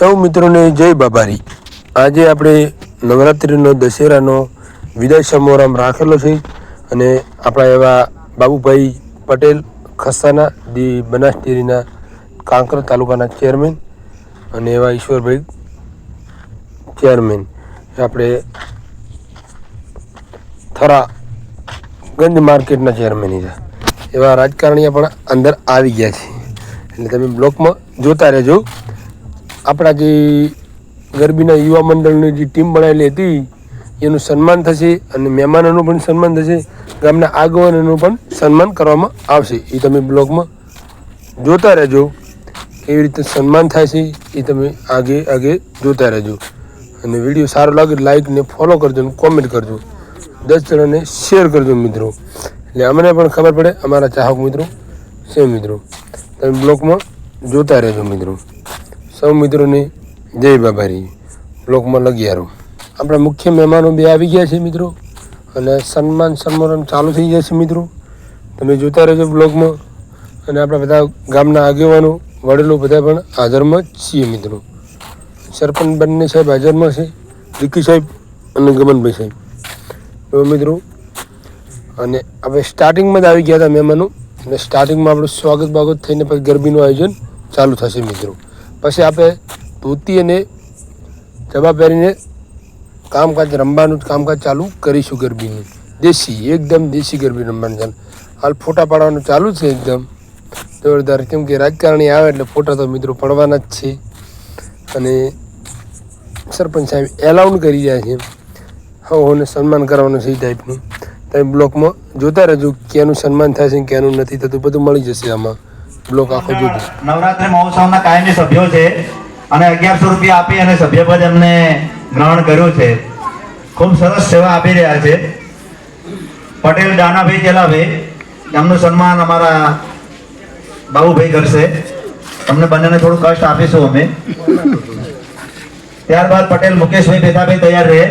સૌ મિત્રોને જય બાબારી. આજે આપણે નવરાત્રિનો, દશેરાનો, વિદાય સમારંભ રાખેલો છે અને આપણા એવા બાબુભાઈ પટેલ ખસ્સાના, દી બનાસ કાંકર તાલુકાના ચેરમેન અને એવા ઈશ્વરભાઈ ચેરમેન. આપણે થરા ગંજ માર્કેટના ચેરમેન છે. એવા રાજકારણીઓ પણ અંદર આવી ગયા છે. એટલે તમે બ્લોકમાં જોતા રહેજો. આપણા જે ગરબીના યુવા મંડળની જે ટીમ બનાવેલી હતી, એનું સન્માન થશે અને મહેમાનોનું પણ સન્માન થશે, ગામના આગેવાનોનું પણ સન્માન કરવામાં આવશે. એ તમે બ્લોગમાં જોતા રહેજો. કેવી રીતે સન્માન થાય છે, એ તમે આગે આગે જોતા રહેજો. અને વીડિયો સારો લાગે લાઈક ને ફોલો કરજો અને કોમેન્ટ કરજો. દસ જણાને શેર કરજો મિત્રો. એટલે અમને પણ ખબર પડે, અમારા ચાહક મિત્રો છે મિત્રો. તમે બ્લોગમાં જોતા રહેજો મિત્રો. સૌ મિત્રોને જય બાબારી. બ્લોકમાં લગિયારો આપણા મુખ્ય મહેમાનો બે આવી ગયા છે મિત્રો. અને સન્માન સન્માન ચાલુ થઈ ગયા છે મિત્રો. તમે જોતા રહેજો બ્લોગમાં અને આપણા બધા ગામના આગેવાનો, વડેલો બધા પણ હાજરમાં છીએ મિત્રો. સરપંચ બંને સાહેબ હાજરમાં છે. વિકી સાહેબ અને ગમનભાઈ સાહેબ. તો મિત્રો, અને આપણે સ્ટાર્ટિંગમાં જ આવી ગયા હતા મહેમાનો. અને સ્ટાર્ટિંગમાં આપણું સ્વાગત બાગત થઈને પછી ગરબીનું આયોજન ચાલુ થશે મિત્રો. પછી આપણે ધોતી અને જબા પહેરીને કામકાજ, રમવાનું કામકાજ ચાલુ કરીશું ગરબીનું. દેશી, એકદમ દેશી ગરબી રમવાનું ચાલુ. હાલ ફોટા પાડવાનું ચાલુ છે એકદમ. જોરદાર. કેમ કે રાજકારણી આવે એટલે ફોટા તો મિત્રો પડવાના જ છે. અને સરપંચ સાહેબ એલાઉન કરી રહ્યા છે. હોને સન્માન કરવાનું છે એ ટાઈપનું તમે બ્લોકમાં જોતા રહેજો ક્યાંનું સન્માન થાય છે ક્યાંનું નથી થતું. બધું મળી જશે આમાં. બ્લોક આખો જોજો. નવરાત્રી મહોત્સવના કાયમી સભ્યો છે અને અગિયારસો રૂપિયા આપી અને સભ્યપદ એમને ગ્રહણ કર્યું છે. ખૂબ સરસ સેવા આપી રહ્યા છે. પટેલ દાનાભાઈ ચેલાભાઈ, એમનું સન્માન અમારા બાબુભાઈ કરશે. તમને બંનેને થોડું કષ્ટ આપીશું અમે. ત્યારબાદ પટેલ મુકેશભાઈ બેથાભાઈ તૈયાર રહે.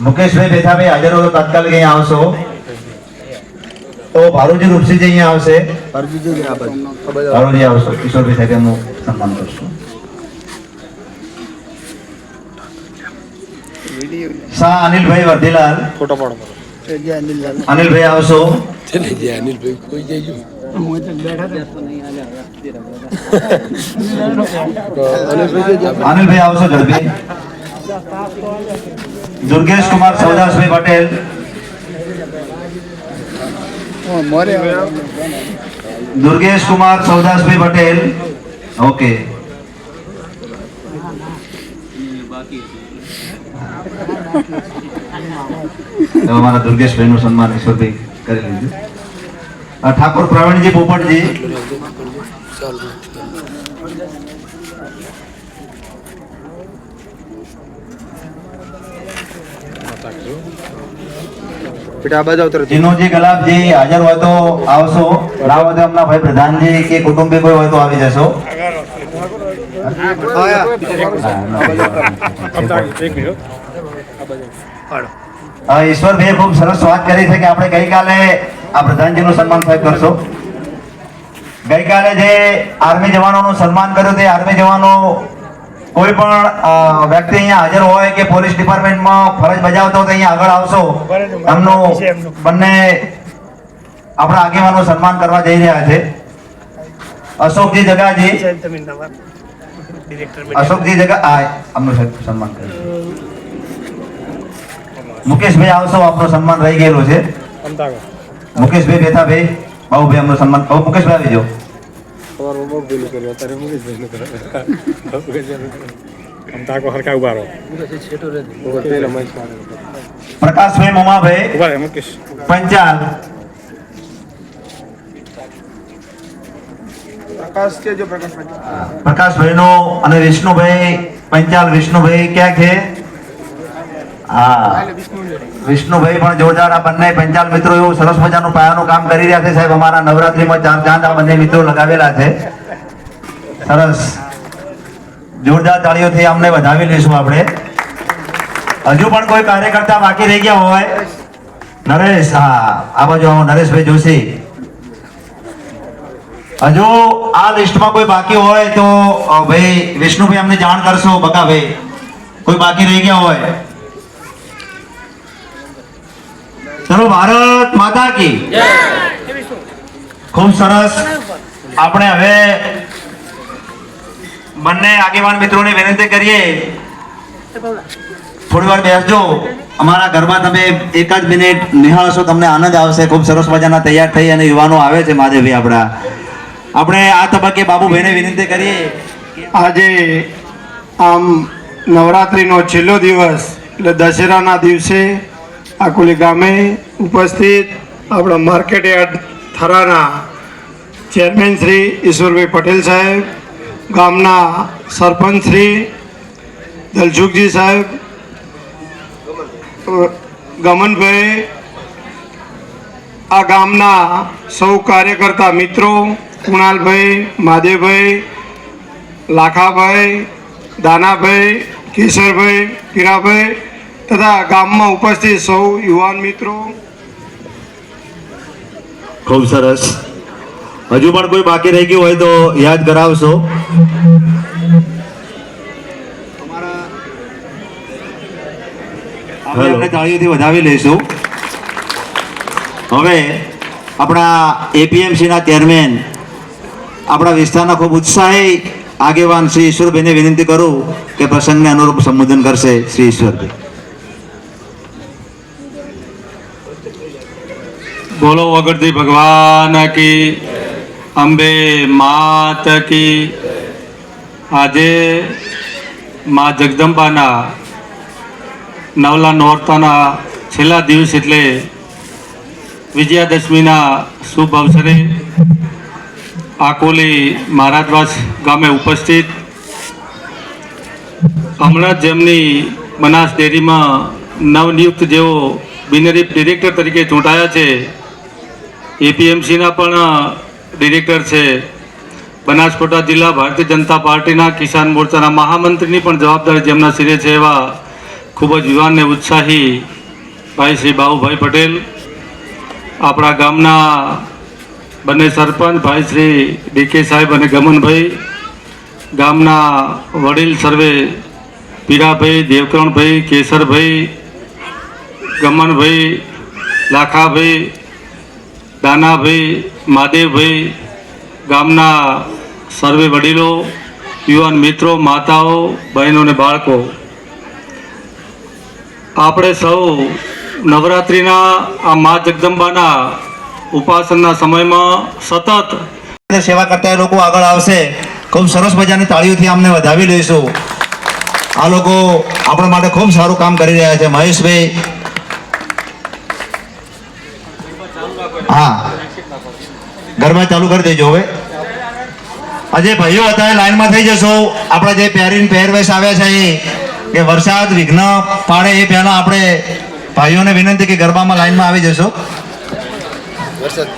મુકેશભાઈ બેથાભાઈ હાજર હો તો તાત્કાલિક અહીંયા આવશો. તો ભારુજી રૂપસિંહજી અહીંયા આવશે. ભારુજી આવશે. કિશોરભાઈ સાહેબ એમનું સન્માન કરશું. સા અનિલભાઈ વર્ધીલાલ. ફોટો પાડો અનિલભાઈ આવશો. અનિલભાઈ કોઈ જઈજો અનિલભાઈ આવશો ઝડપી. દુર્ગેશ કુમાર સૌદાસભાઈ પટેલ. દુર્ગેશ કુમાર સૌદાસભાઈ પટેલ. ઓકે. તો અમારા દુર્ગેશભાઈ નું સન્માન ઈશ્વરભાઈ કરી લીધું. ઠાકોર પ્રવીણજી પોપટજી. બેટા આ બાજુ હાજર હોય તો આવશો. ના હોય તો એમના ભાઈ પ્રધાનજી કે કુટુંબી કોઈ હોય તો આવી જશો. હા, ઈશ્વરભાઈએ ખૂબ સરસ વાત કરી છે કે આપણે ગઈકાલે આ પ્રધાનજીનું સન્માન સાહેબ કરશો. ગઈકાલે જે આર્મી જવાનોનું સન્માન કર્યું તે આર્મી જવાનો કોઈ પણ વ્યક્તિ અહીંયા હાજર હોય કે પોલીસ ડિપાર્ટમેન્ટમાં ફરજ બજાવતો હોય તો અહીંયા આગળ આવશો. એમનું બંને આપણા આગેવાનો સન્માન કરવા જઈ રહ્યા છે. અશોકજી જગાજી. અશોકજી જગા આ આમનું સાહેબ સન્માન કર્યું મુકેશભાઈ આવશો આપનું સન્માન રહી ગયેલું છે. મુકેશભાઈ બેઠાભાઈ ભાઈ એમનું સન્માન બહુ મુકેશભાઈ આવી જાઓ. હરકા ઊભા રહો પ્રકાશભાઈ મોમાભાઈ ઊભા રહે મુકેશ પંચાલ પ્રકાશભાઈ નો અને વિષ્ણુભાઈ પંચાલ વિષ્ણુભાઈ ક્યાં છે હા વિષ્ણુભાઈ પણ જોરદાર આ બંને પંચાલ મિત્રો એવું સરસ મજાનું પાયાનું કામ કરી રહ્યા છે સાહેબ. અમારા નવરાત્રીમાં ચાર ચાંદ આ બંને મિત્રો લગાવેલા છે. સરસ. જોરદાર તાળીઓથી અમને વધાવી લઈશું આપણે. હજુ પણ કોઈ કાર્યકર્તા બાકી રહી ગયા હોય. નરેશ, હા, આ બાજુ નરેશભાઈ જોશી. હજુ આ લિસ્ટમાં કોઈ બાકી હોય તો ભાઈ વિષ્ણુભાઈ અમને જાણ કરશો બકાભાઈ કોઈ બાકી રહી ગયા હોય. ચલો ભારત માતા કી. ખૂબ સરસ. આપણે હવે બંને આગેવાન મિત્રોને વિનંતી કરીએ. થોડી વાર બેસજો. અમારા ઘરમાં તમે એક જ મિનિટ નિહાળશો તમને આનંદ આવશે. ખૂબ સરસ મજાના તૈયાર થઈ અને યુવાનો આવે છે મહાદેવી આપણા. આપણે આ તબક્કે બાબુભાઈને વિનંતી કરીએ. આજે આમ નવરાત્રિનો છેલ્લો દિવસ એટલે દશેરાના દિવસે આકુલી ગામે ઉપસ્થિત આપણા માર્કેટ યાર્ડ થરાના ચેરમેન શ્રી ઈશ્વરભાઈ પટેલ સાહેબ, ગામના સરપંચ શ્રી દલસુખજી સાહેબ ગમનભાઈ, આ ગામના સૌ કાર્યકર્તા મિત્રો, કુણાલભાઈ, મહાદેવભાઈ, લાખાભાઈ, દાનાભાઈ, કેશરભાઈ, પીરાભાઈ તથા ગામમાં ઉપસ્થિત સૌ યુવાન મિત્રો. ખૂબ સરસ. હજુ પણ કોઈ બાકી રહી ગયું હોય તો યાદ કરાવશો. હવે આપણે તાળીઓથી વધાવી લઈશું. હવે આપણા એપીએમસીના ચેરમેન આપણા વિસ્તારના ખૂબ ઉત્સાહી આગેવાન શ્રી ઈશ્વરભાઈને વિનંતી કરું કે પ્રસંગને અનુરૂપ સંબોધન કરશે શ્રી ઈશ્વરભાઈ. બોલો વગરથી ભગવાન કી, અંબે માત કી. આજે મા જગદંબાના નવલા નોરતાના છેલ્લા દિવસ એટલે વિજયાદશમીના શુભ અવસરે આકોલી મહારાજવાસ ગામે ઉપસ્થિત. હમણાં જ જેમની બનાસ ડેરીમાં નવનિયુક્ત જેઓ બિનરી ડિરેક્ટર તરીકે ચૂંટાયા છે. એપીએમસીના પણ ડિરેક્ટર છે. બનાસકાંઠા જિલ્લા ભારતીય જનતા પાર્ટીના કિસાન મોરચાના મહામંત્રીની પણ જવાબદારી જેમના શિરે છે એવા ખૂબ જ યુવાન ને ઉત્સાહી ભાઈ શ્રી બાબુભાઈ પટેલ. આપણા ગામના બંને સરપંચ ભાઈ શ્રી ડીકે સાહેબ અને ગમનભાઈ. ગામના વડીલ સર્વે પીરાભાઈ, દેવકરણભાઈ, કેસરભાઈ ગમનભાઈ લાખાભાઈ, દાનાભાઈ, મહાદેવભાઈ, ગામના સર્વે વડીલો, યુવાન મિત્રો, માતાઓ, બહેનો અને બાળકો. આપણે સૌ નવરાત્રિના આ મા જગદંબાના ઉપાસનના સમયમાં સતત સેવા કરતા લોકો આગળ આવશે. ખૂબ સરસ મજાની તાળીઓથી અમને વધાવી લઈશું. આ લોકો આપણા માટે ખૂબ સારું કામ કરી રહ્યા છે. મહેશભાઈ ઘરમાં ચાલુ કરી દેજો હવે. આજે ભાઈઓ હતા એ લાઈનમાં થઈ જશો. આપણા જે પહેરીને પહેરવેશ આવ્યા છે એ કે વરસાદ વિઘ્ન પાડે એ પહેલાં આપણે ભાઈઓને વિનંતી કે ગરબામાં લાઈનમાં આવી જશો. વરસાદ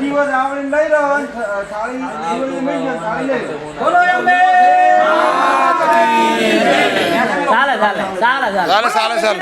દિવસ આવડી ચાલે ચાલે ચાલે ચાલે.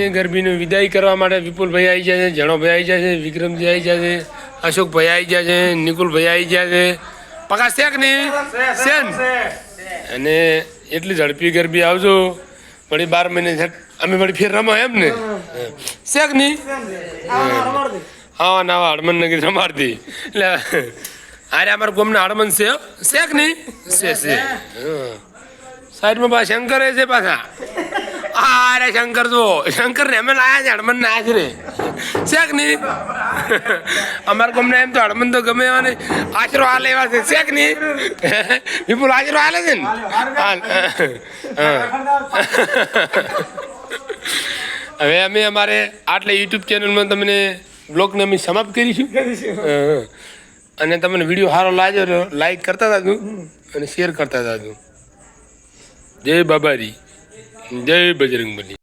પરોટોવાસની ગરબીનું વિદાય કરવા માટે વિપુલભાઈ આવી જાય છે, જણોભાઈ આવી જાય છે, વિક્રમજી આવી જાય છે, અશોકભાઈ આવી જાય છે, નિકુલભાઈ આવી જાય છે. પકા શેક નહીં? શેન અને એટલી ઝડપી ગરબી આવજો. વળી બાર મહિને અમે વળી ફેર રમા એમ ને? શેક નહીં? હા. ના હડમન નગરી રમાડતી. એટલે અરે અમારા ગોમના હડમન છે. શેક નહીં? છે છે. સાઈડમાં પાછા શંકર છે પાછા. અરે શંકર જો શંકર ને અમે લાયા છે હડમન ના છે રે શેક નહીં અમારા ગમને એમ તો હડમન તો ગમે એવા નહીં આશરો હાલે એવા છે શેક નહીં વિપુલ આશરો હાલે છે ને. હવે અમે અમારે આટલે યુટ્યુબ ચેનલમાં તમને બ્લોગને અમે સમાપ્ત કરીશું. અને તમને વીડિયો સારો લાગ્યો લાઈક કરતા હતા અને શેર કરતા હતા જય બાબારી જય બજરંગબલી